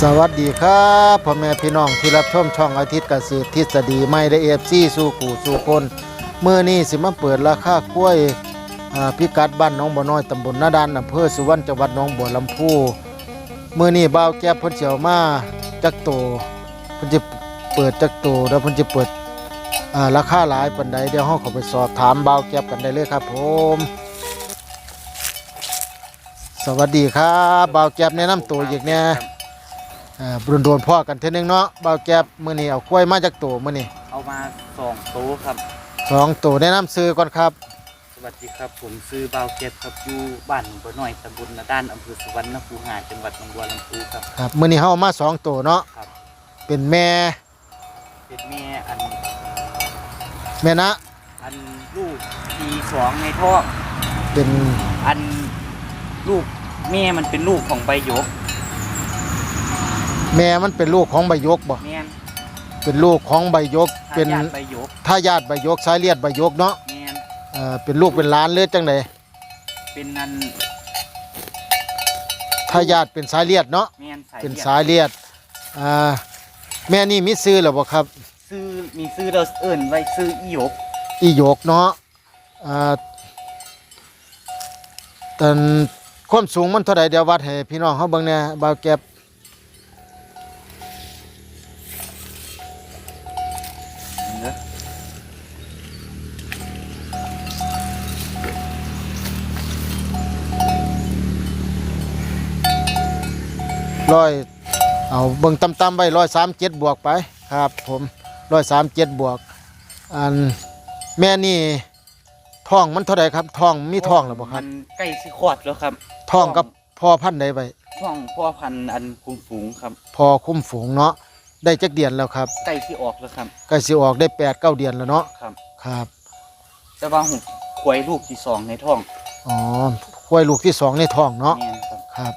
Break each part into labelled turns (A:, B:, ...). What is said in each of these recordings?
A: สวัสดีครับพ่อแม่พี่น้องที่รับชมช่องอาทิตย์เกษตรทฤษฎีไม่ได้เอฟซีสู่กูสู่คนเมื่อนี้สิมาเปิดราคากล้วยอ่าพิกัดบ้านหน้องบัวน้อยตำบลนาดานอำเภอสุวรรณจังหวัดหนองบัวลำพูเมื่อนี้บ่าวแก้บเพิ่นเสียวมาจักโตเพิ่นจะเปิดจักโตแล้วเพิ่นจะเปิดอ่าราคาหลายปานใดเดี๋ยวเฮาเขาไปสอบถามบ่าวแก้บกันได้เลยครับผม สวัสดีครับบ่าวแก้บแนะนำตัวอีกเนี่ยอ่าบุ ญโดนพ่อกันเท่อนึงเนาะบ่าวแก๊บมื้อนี้เอากล้วยมาจากตัวมื้อนี้
B: เอามาสองโต๊ะครับ
A: สองตัวแนะนำซื้อก่อนครับ
B: สวัสดีครับ ผมซื้อบาวเก็บครับอยู่บ้านหนองบัวน้อยตำบลนาด้านอำเภอสุวรรณภูหาจังหวัดหนองบัวลำพูครับ
A: ครับมื้อนี้เฮาเอามาสองตัวเนาะ
B: ครับ
A: เป็นแม่
B: เป็นแม่อัน
A: แม่นะ
B: อันลูกทีสองในท้อง
A: เป็น
B: อันลูกแม่มันเป็นลูกของใบหยก
A: แม่มันเป็นลูกของใบยกบ่
B: แม่น
A: เป็นลูกของใบยก
B: ทา
A: เป็น
B: ยาทใบหยก
A: ทายาทใบยกสายเลือดใบยกเนาะ
B: แม่น
A: เอ่อเป็นลูกเป็นหลานเลยจังได
B: เป็นอัน
A: ทายาทเป็นสายเลือดเนาะ
B: แม่นสาย
A: เป็น
B: ลือด
A: สายเลือดอ่าแม่นี่มีซื้อแล้วบ่ครับ
B: ซื้อมีซื้อเราเอิ้นไว้ซื้ออีหยก
A: อีหยกเนาะอ่าตอนความสูงมันเท่าใดเดี๋ยววัดให้พี่น้องเฮาเบิ่งแหน่บ่าวแก๊บ ร้อยเอาเบิ่งต่ำๆไว้ร้อยสามเจ็ดบวกไปครับผมร้อยสามเจ็ดบวกอันแม่นี่ท้องมันเท่าไหร่ครับท้องมีท้องหรือเปล่าครับ
B: มันใกล้สิคลอดแล้วครับ
A: ท้องกับพ่อพันธุ์ใดไว้
B: ท้องพ่อพันธุ์อันคุมฝูงครับ
A: พอคุ้มฝูงเนาะได้จักเดือนแล้วครับ
B: ใกล้ที่ออกแล้วครับ
A: ใกล้สิออกได้แปดเก้าเดือนแล้วเนาะ
B: ครับ
A: ครับ
B: แต่ว่าหุบควยลูกที่สองในท้อง
A: อ๋อควายลูกที่สองในท้องเนาะ
B: แม่นครับ
A: ครับ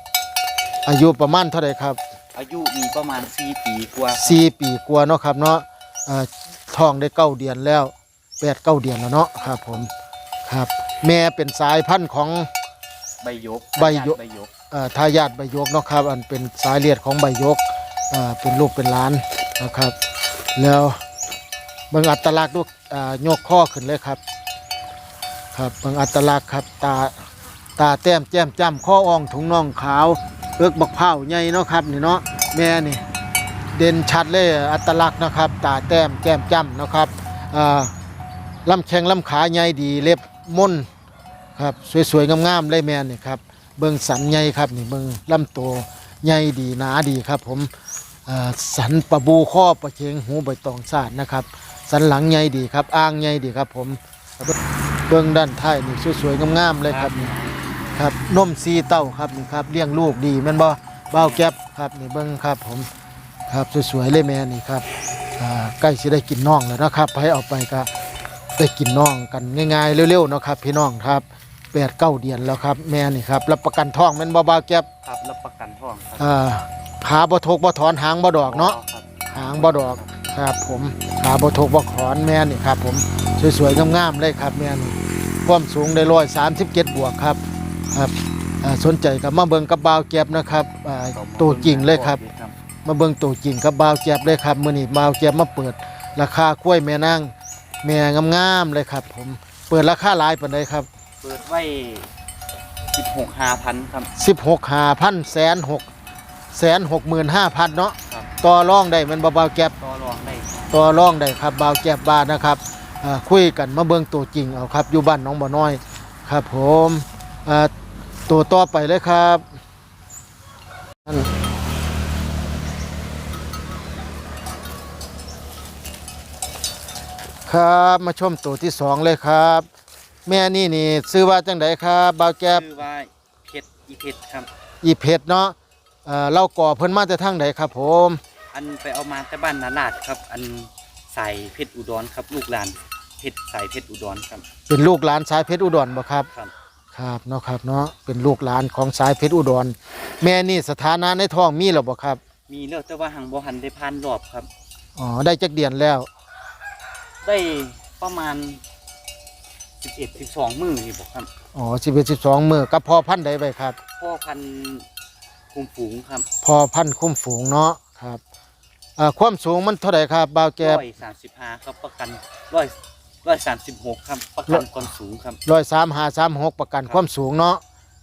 A: อายุประมาณเท่าไหร่ครับ
B: อายุมีประมาณ 4 ปีกว่า
A: สี่ปีกว่าเนาะครับเนาะเอ่อท้องได้เก้าเดือนแล้วแปดเก้าเดือนแล้วเนาะครับผมครับ แม่เป็นสายพันธุ์ของ
B: ใบหยก
A: ใบหยก
B: ใบหยก
A: เอ่อทายาทใบยกเนาะครับอันเป็นสายเลือดของใบยกเอ่อเป็นลูกเป็นหล้านนะครับ แล้วเบิ่งอัตลักษณ์ลูกอ่ายกข้อขึ้นเลยครับ ครับเบิ่งอัตลักษณ์ครับตาตาแต้มแจ่มจ้ำข้ออ่องถุงน่องขาว เอิกบักเผาใหญ่เนาะครับนี่เนาะแม่นี่เด่นชัดเลยอัตลักษณ์นะครับ ตาแต้มแจ่มจ้ำนะครับอ่าลำแข้งลำขาใหญ่ดีเล็บม่นครับสวยๆงามๆเลยแม่นี่ครับเบิ่งสันใหญ่ครับนี่เบิ่งลำตัวใหญ่ดีหนาดีครับ ผมสันปะบูข้อประเชงหูใบตองสาดนะครับ สันหลังใหญ่ดีครับอ่างใหญ่ดีครับ ผมเบิ่งด้านท้ายนี่สวยๆงามๆเลยครับนี่ ครับนมซีเต้าครับนี่ครับเลี้ยงลูกดีแม่นบ่เบาวแก๊บครับนี่เบิ่งครับผมครับสวยๆเลยแม่นี่ครับอ่าใกล้สิได้กินน่องแล้วนะครับให้เอาไปก็ได้กินน่องกันง่ายๆเร็วๆเนาะครับ พี่น้องครับแปดเก้าเดือนแล้วครับ แม่นี่ครับรับประกันท้องแม่นบ่บาวแก็บ
B: ครับรับประกันท้องครับ
A: อ่าขาบ่ทกบ่ถอนหางบ่ดอกเนาะ
B: ครับ
A: หางบ่ดอกครับผมขาบ่ทกบ่ถอนแม่นี่ครับผมสวยๆงามๆเลยครับแม่นี่ความสูงได้ร้อยสามสิบเจ็ดบวกครับ ครับอ่าสนใจกับมาเบิ่งกับบาวแก็บนะครับอ่าตัวจริงเลยครับ มาเบิ่งตัวจริงกับบาวแก็บเลยครับมื้อนี้บาวแก็บมาเปิดราคากล้วยแม่นางแม่งามๆเลยครับ ผมเปิดราคาหลายปานใดครับ
B: เปิดไว้สิบหกห้าพันครับ
A: สิบหกหาพันแสนหกแสนหกหมื่นห้าพันเนาะ
B: ครับ
A: ต่อรองได้แมันเบาๆแก็บ
B: ต่อรองได้
A: ต่อรองได้ครับเบาแก็บบาทนะครับอ่าคุยกันมาเบิ่งตัวจริงเอาครับ อยู่บ้านหน้องบ่อน้อยครับผมอ่า ตัวต่อไปเลยครับนั่นครับมาชมตัวที่สองเลยครับ แม่นี่นี่ซื้อว่าจังไดครับเบาแก็บ
B: ชื่อว่าเพชรอีเพชรครับ
A: อีเพชรเนาะเอ่อเราก่อเพิ่นมาแต่ทางใดครับผม
B: อันไปเอามาแต่บ้านนาลาดครับ อันใส่เพชรอุดรครับ ลูกหลานเพชรใส่เพชรอุดรครับ
A: เป็นลูกหลานสายเพชรอุดรบ่ครับ
B: ครับ
A: ครับเนาะครับเนาะเป็นลูกหลานของสายเพชรอุดร แม่นี่สถานะในท้องมีแล้วบ่ครับ
B: มีเลือกแต่ว่าหังบ่หันได้ผ่านรอบครับ
A: อ๋อได้จักเดือนแล้ว
B: ได้ประมาณสิบเอ็ดสิบสองมือนี่บอกครับ
A: อ๋อ11 12มื้อกับพ่อพันธุ์ใดไว้ครับ
B: พ่อพันธุ์คุมฝูงครับ
A: พอพันธุ์คุ้มฝูงเนาะครับอ่าความสูงมันเท่าไหร่ครับบ่าวแก๊บ
B: ร้อยสามสิบห้าครับประกันร้อย ร้อยสามสิบหกครับประกันความสูงครับ
A: ร้อยสามหาสามหกประกันความสูงเนาะ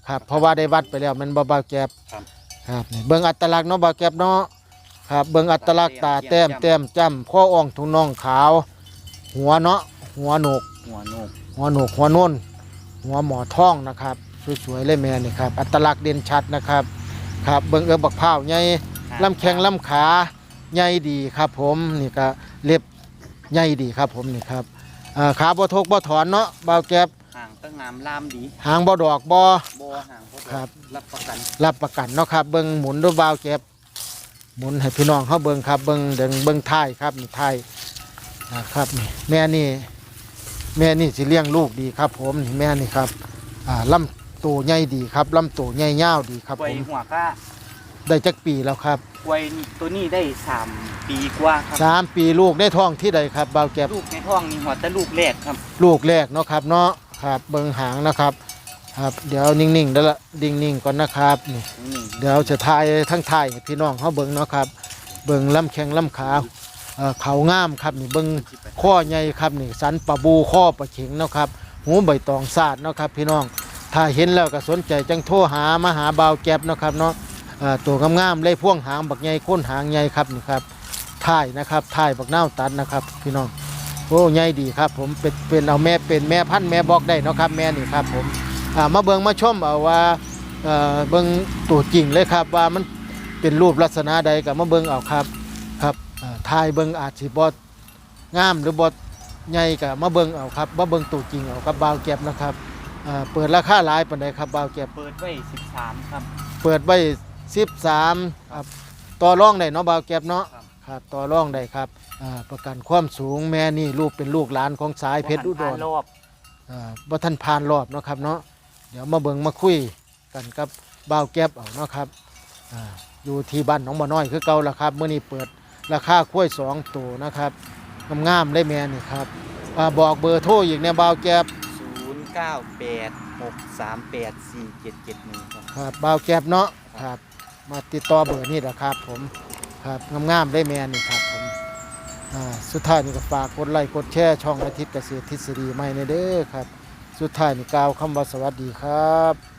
A: ครับเพราะว่าได้วัดไปแล้วแมันบ่บ่าวแก๊บ
B: ครับ
A: ครับนี่เบิ่งอัตลักษณ์เนาะบ่าวแก๊บเนาะครับเบิ่งอัตลักษณ์ตาแต้มแต้มจ้ำข้ออ่องถุงน่องขาว หัวเนาะหัวโหนก
B: หัวโนก
A: หัวโหนกหัวโน่นหัวหมอท่องนะครับสวยๆเลยแม่นี่ครับอัตลักษณ์เด่นชัดนะครับ ครับเบิ่งเอิบบักพร้าวใหญ่ลำแข้งลำขาใหญ่ดีครับผมนี่ก็เล็บใหญ่ดีครับผมนี่ครับ อ่าขาบ่ทกบ่ถอนเนาะบ่าวแก๊บ
B: ห่างตั้งงามลามดี
A: หางบ่ดอกบ่
B: โบห่างโบดอก
A: ครับ
B: รับประกัน
A: รับประกันเนาะครับเบิ่งหมุนด้วยบ่าวแก๊บหมุนให้พี่น้องเฮาเบิ่งครับเบิ่งเดิงเบิ่งท้ายครับนี่ท้ายนะครับนี่แม่นี่แม่นี่สิเลี้ยงลูกดีครับผมนี่แม่นี่ครับอ่าลำตัวใหญ่ดีครับลำตัวใหญ่ยาวดีครับ
B: กล้วย
A: ผม
B: หัวก้า
A: ได้จักปีแล้วครับ
B: กล้วยนี่ตัวนี้ได้สามปีกว่าครับ
A: สามปีลูกได้ท้องที่ใดครับบ่าวแก็บ
B: ลูกในท้องนี่หัวแต่ลูกแรกครับ
A: ลูกแรกเนาะครับเนาะครับเบิ่งหางนะครับ ครับ เดี๋ยวนิ่งๆเด้อละนิ่งๆก่อนนะครับนี่
B: นี่
A: เดี๋ยวจะถ่ายทั้งถ่ายให้พี่น้องเขาเบิ่งเนาะครับ เบิ่งลำแข้งลำขาเอ่อเขางามครับนี่เบิ่งข้อใหญ่ครับนี่สันปลาบูข้อปลาเข็งเนาะครับหูใบตองสาดเนาะครับ พี่น้องถ้าเห็นแล้วก็สนใจจังโทรหามาหาบ่าวแก็บเนาะครับเนาะเอ่อ ตัวงามๆเลยพ่วงหางบักใหญ่โค้นหางใหญ่ครับนี่ครับถ่ายนะครับถ่ายบักนาวตัดนะครับ พี่น้องโอ้ใหญ่ดีครับ ผมเป็นเป็นเอาแม่เป็นแม่พันธุ์แม่บอกได้เนาะครับแม่นี่ครับผมอ่ามาเบิ่งมาชมเอาว่าเอ่อเบิ่งตัวจริงเลยครับว่ามันเป็นรูปลักษณะใดก็มาเบิ่งเอาครับครับอ่าถ่ายเบิ่งอาจสิบ่งามหรือบ่ใหญ่ก็มาเบิ่งเอาครับมาเบิ่งตัวจริงเอาครับบ่าวแก็บนะครับอ่าเปิดราคาหลายปานใดครับบ่าวแก็บ
B: เปิดไว้สิบสามครับ
A: เปิดไว้ 13ครับต่อรองได้เนาะบ่าวแก็บเนาะ
B: ครับ
A: ครับต่อรองได้ครับอ่าประกันความสูงแม่นี่ลูกเป็นลูกหลานของสายเพชรอุดร
B: รอบ
A: อ่าบ่ทันผ่านรอบเนาะครับเนาะเดี๋ยวมาเบิ่งมาคุยกันกับบ่าวแก็บเอาเนาะครับอ่าอยู่ที่บ้านหนองบ่อน้อยคือเก่าละครับมื้อนี้เปิดราคาคุ้วยสองตัวนะครับงามๆเลยแม่นี่ครับอ่าบอกเบอร์โทรอีกเนี่ยบ่าวแก็บ
B: ศูนย์เก้าแปดหกสามแปดสี่เจ็ดเจ็ดหนึ่งครับ
A: ครับบ่าวแก็บเนาะครับ มาติดต่อเบอร์นี่แหละครับผมครับงามๆได้แม่นี่ครับผมสุดท้ายนี่ก็ฝากกดไลค์กดแชร์ช่องอาทิตย์เกษตรทฤษฎีใหม่ในเด้อครับ สุดท้ายนี่กล่าวคำว่าสวัสดีครับ